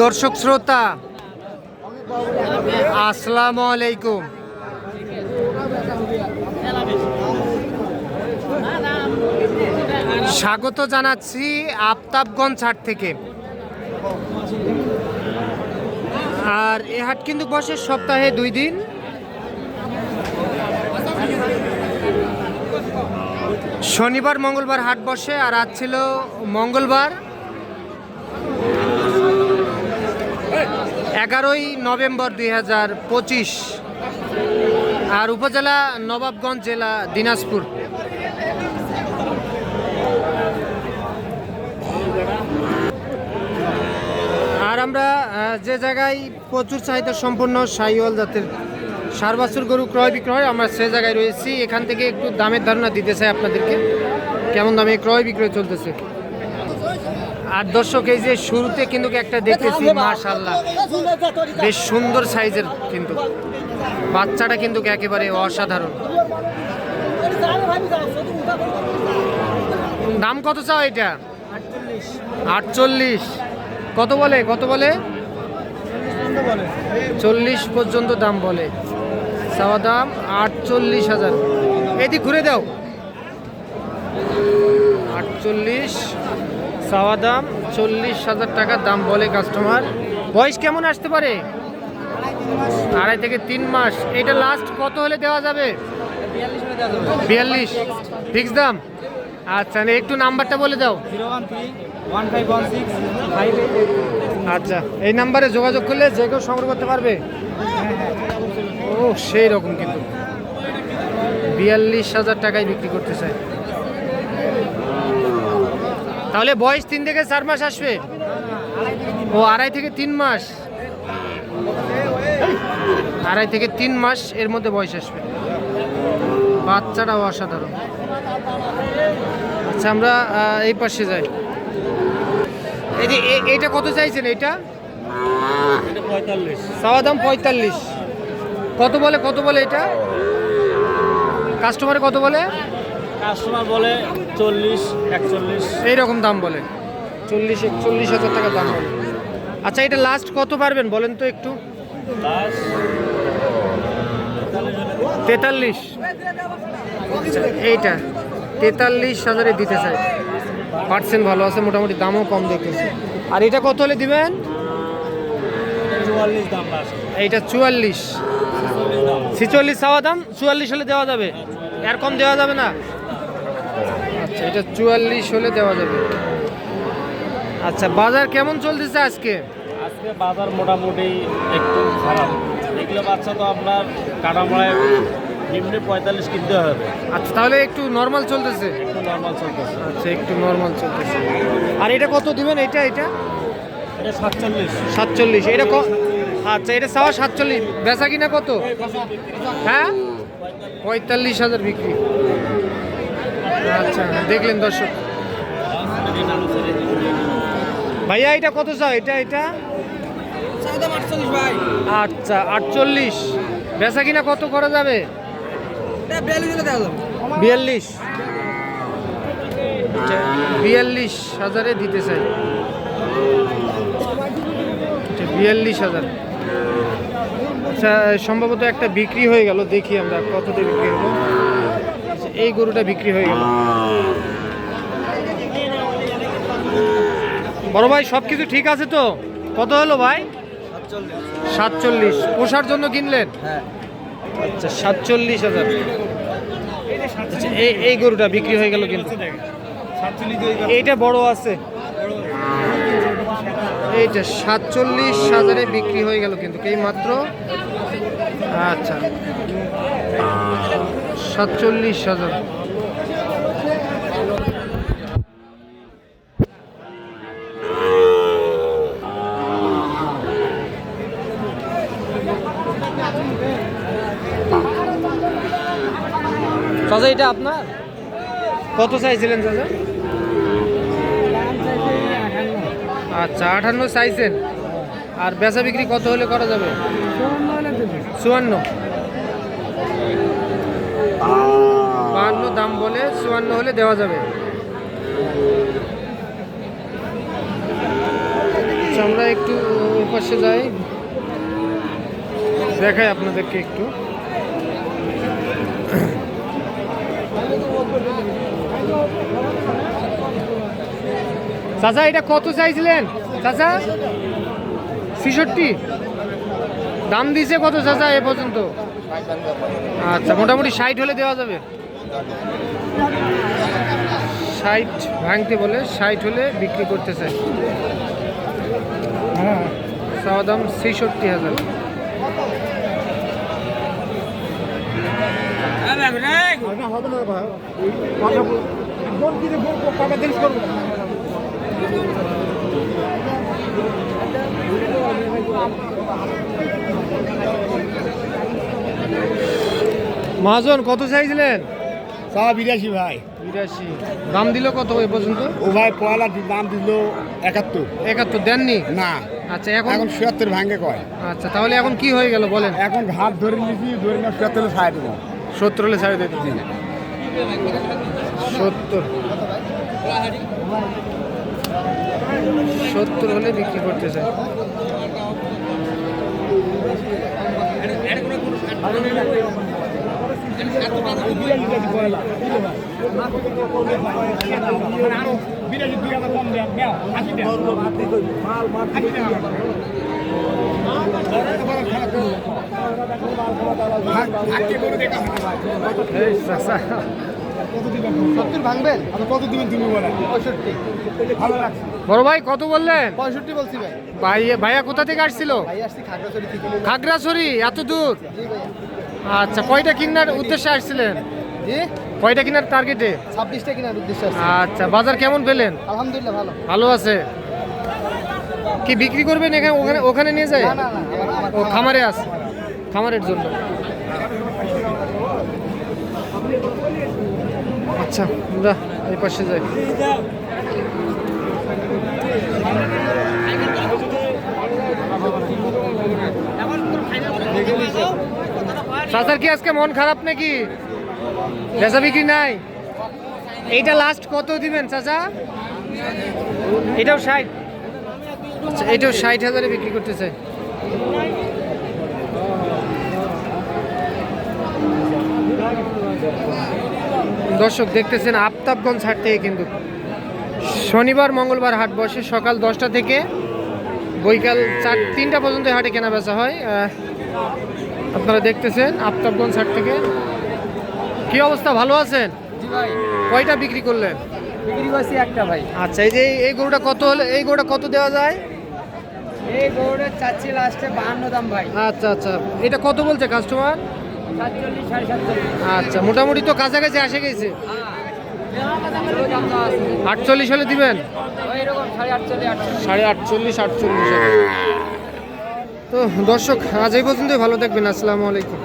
দর্শক শ্রোতা, আসসালামু আলাইকুম। স্বাগত জানাচ্ছি আফতাবগঞ্জ হাট থেকে। আর এ হাট কিন্তু বসে সপ্তাহে দুই দিন। শনিবার, মঙ্গলবার হাট বসে, আর আজ ছিল মঙ্গলবার। এগারোই নভেম্বর দুই হাজার পঁচিশ আর উপজেলা নবাবগঞ্জ জেলা দিনাজপুর। আর আমরা যে জায়গায় প্রচুর চাহিদা সম্পন্ন সাইওয়াল জাতের সার বাছুর গরু ক্রয় বিক্রয়, আমরা সে জায়গায় রয়েছি। এখান থেকে একটু দামের ধারণা দিতে চাই আপনাদেরকে। কেমন দামে ক্রয় বিক্রয় চলতেছে? আর দর্শক, এই যে শুরুতে কিন্তু একটা দেখতেছি মাশাল্লাহ বেশ সুন্দর সাইজের কিন্তু। বাচ্চাটা কিন্তু একেবারে অসাধারণ। দাম কত চাও এটা? আটচল্লিশ। কত বলে? কত বলে? চল্লিশ পর্যন্ত দাম বলে। চাওয়া দাম আটচল্লিশ হাজার। এদিক ঘুরে দাও। আটচল্লিশ। চাওয়া দাম চল্লিশ হাজার টাকার দাম বলে কাস্টমার বয়স কেমন আসতে পারে? আড়াই থেকে তিন মাস। এটা লাস্ট কত হলে দেওয়া যাবে? বিয়াল্লিশ। ফিক্স দাম? আচ্ছা একটু নাম্বারটা বলে দাও। আচ্ছা এই নাম্বারে যোগাযোগ করলে যে কেউ সংগ্রহ করতে পারবে। ও সেই রকম কিন্তু। বিয়াল্লিশ হাজার টাকায় বিক্রি করতে চাই তাহলে বয়স তিন থেকে চার মাস আসবে? ও, আড়াই থেকে তিন মাস। আড়াই থেকে তিন মাস এর মধ্যে বয়স আসবে। বাচ্চাটাও অসাধারণ। আচ্ছা আমরা এই পাশে যাই। এই যে, এ- এইটা কত চাইছেন এটা চাওয়া দাম পঁয়তাল্লিশ। কত বলে কত বলে এটা? কাস্টমারে কত বলে? কাস্টমার বলে চল্লিশ একচল্লিশ। এই রকম দাম বলে? চল্লিশ একচল্লিশ হাজার টাকা দাম বলে। আচ্ছা এটা লাস্ট কত পারবেন বলেন তো একটু? তেতাল্লিশ। আচ্ছা, এইটা তেতাল্লিশ হাজারে দিতে চাই। পার্সেন্ট ভালো আছে মোটামুটি দামও কম দেখতেছি। আর এটা কত হলে দিবেন? এইটা চুয়াল্লিশ। ছিচল্লিশ চাওয়া দাম চুয়াল্লিশ হলে দেওয়া যাবে। এর কম দেওয়া যাবে না? আচ্ছা এটা চুয়াল্লিশ হলে দেওয়া যাবে। আচ্ছা বাজার কেমন চলতেছে আজকে? আজকে বাজার মোটামুটি একটু খারাপ। এগুলো বাচ্চা তো আপনার কাটামড়ায় নিম্নে পঁয়তাল্লিশ কিনতে হবে। আচ্ছা তাহলে একটু নর্মাল চলতেছে? একটু নর্মাল চলতেছে। আচ্ছা একটু নর্মাল চলতেছে। আর এটা কত দিবেন? এটা এটা? এটা সাতচল্লিশ। সাতচল্লিশ। এটা ক আচ্ছা এটা চাওয়া সাতচল্লিশ। বেচা কিনা কত? হ্যাঁ? পঁয়তাল্লিশ হাজার বিক্রি। আচ্ছা দেখলেন দর্শক। ভাইয়া এটা কত চাও? এটা এটা? আচ্ছা আটচল্লিশ। বেচা কিনা কত করা যাবে? বিয়াল্লিশ। বিয়াল্লিশ হাজারে দিতে চাই। আচ্ছা, বিয়াল্লিশ হাজার। আচ্ছা সম্ভবত একটা বিক্রি হয়ে গেল দেখি আমরা কততে বিক্রি হলো। এই গরুটা বিক্রি হয়ে গেল। বড় ভাই সব কিছু ঠিক আছে তো? কত হলো ভাই? সাতচল্লিশ। পোষার জন্য কিনলেন? আচ্ছা সাতচল্লিশ হাজার। আচ্ছা, এই এই গরুটা বিক্রি হয়ে গেল কিন্তু। এইটা বড় আছে। এইটা সাতচল্লিশ হাজারে বিক্রি হয়ে গেল কিন্তু এই মাত্র? আচ্ছা। সাতচল্লিশ হাজার। চাচা এটা আপনার? কত চাইছিলেন চাচা? আচ্ছা আটান্ন চাইছেন। আর বেচা বিক্রি কত হলে করা যাবে? চুয়ান্ন। বাহান্ন দাম বলে চুয়ান্ন হলে দেওয়া যাবে। আচ্ছা, আমরা একটু পাশে যাই। দেখাই আপনাদেরকে একটু। চাচা এটা কত চাইছিলেন? চাচা ছিষট্টি। দাম দিছে কত চাচা এ পর্যন্ত? আচ্ছা মোটামুটি ষাট হলে দেওয়া যাবে? ষাট ভাঙতে বলে ষাট হলে বিক্রি করতে চাই। হ্যাঁ। চাওয়া দাম ছেষট্টি হাজার। মহাজন কত চাইছিলেন? চা বিরাশি ভাই। বিরাশি। দাম দিল কত এ পর্যন্ত? ও ভাই পয়লা দাম দিল একাত্তর। একাত্তর দেননি? না। আচ্ছা এখন? এখন সত্তর ভাঙ্গে কয়। আচ্ছা তাহলে এখন কি হয়ে গেল বলেন? এখন ঘাট ধরে নিয়েছি ধরে না সত্তর ছাড় দেবো। সত্তর হলে ছাড়ে দিতে সত্তর। সত্তর হলে বিক্রি করতে চাই। ভাঙবেন কত দিবেন তুমি বলে ভালো লাগছে বড় ভাই কত বললেন? পঁয়ষট্টি বলছি ভাই। ভাই ভাইয়া কোথা থেকে আসছিল? খাগড়াছড়ি এত দূর? আচ্ছা কয়টা কিনার উদ্দেশ্যে আসছিলেন? জি? কয়টা কিনার টার্গেটে ছাব্বিশটা কেনার উদ্দেশ্য আচ্ছা বাজার কেমন পেলেন? আলহামদুলিল্লাহ ভালো। ভালো আছে? কি বিক্রি করবেন এখানে ওখানে ওখানে নিয়ে যায়? না না না আমার ও খামারে আছে? খামারের জন্য। আচ্ছা আমরা এই পাশে যাই। চাচার কি আজকে মন খারাপ নাকি? বেচা বিক্রি নাই? এইটা লাস্ট কত দিবেন চাচা? এটাও ষাট। আচ্ছা এটাও ষাট হাজারে বিক্রি করতে চাই দর্শক, দেখতেছেন আফতাবগঞ্জ হাট থেকে কিন্তু। শনিবার, মঙ্গলবার হাট বসে। সকাল দশটা থেকে বৈকাল চার তিনটা পর্যন্ত হাটে কেনা বেচা হয় আপনারা দেখতেছেন আফতাবগঞ্জ হাট থেকে। কি অবস্থা ভালো আছেন? ভাই। কয়টা বিক্রি করলেন? বিক্রি করছি একটা ভাই। আচ্ছা এই যে এই গরুটা কত হলে এই গরুটা কত দেওয়া যায়? এই গরুটা চাচ্ছি লাস্টে বাহান্ন দাম ভাই। আচ্ছা আচ্ছা। এটা কত বলছে কাস্টমার আচ্ছা মোটামুটি তো কাছাকাছি আসে গেছে। আটচল্লিশ হলে দিবেন? আটচল্লিশ সাড়ে আটচল্লিশ আটচল্লিশ তো দর্শক আজ এই পর্যন্তই। ভালো থাকবেন। আসসালামু আলাইকুম।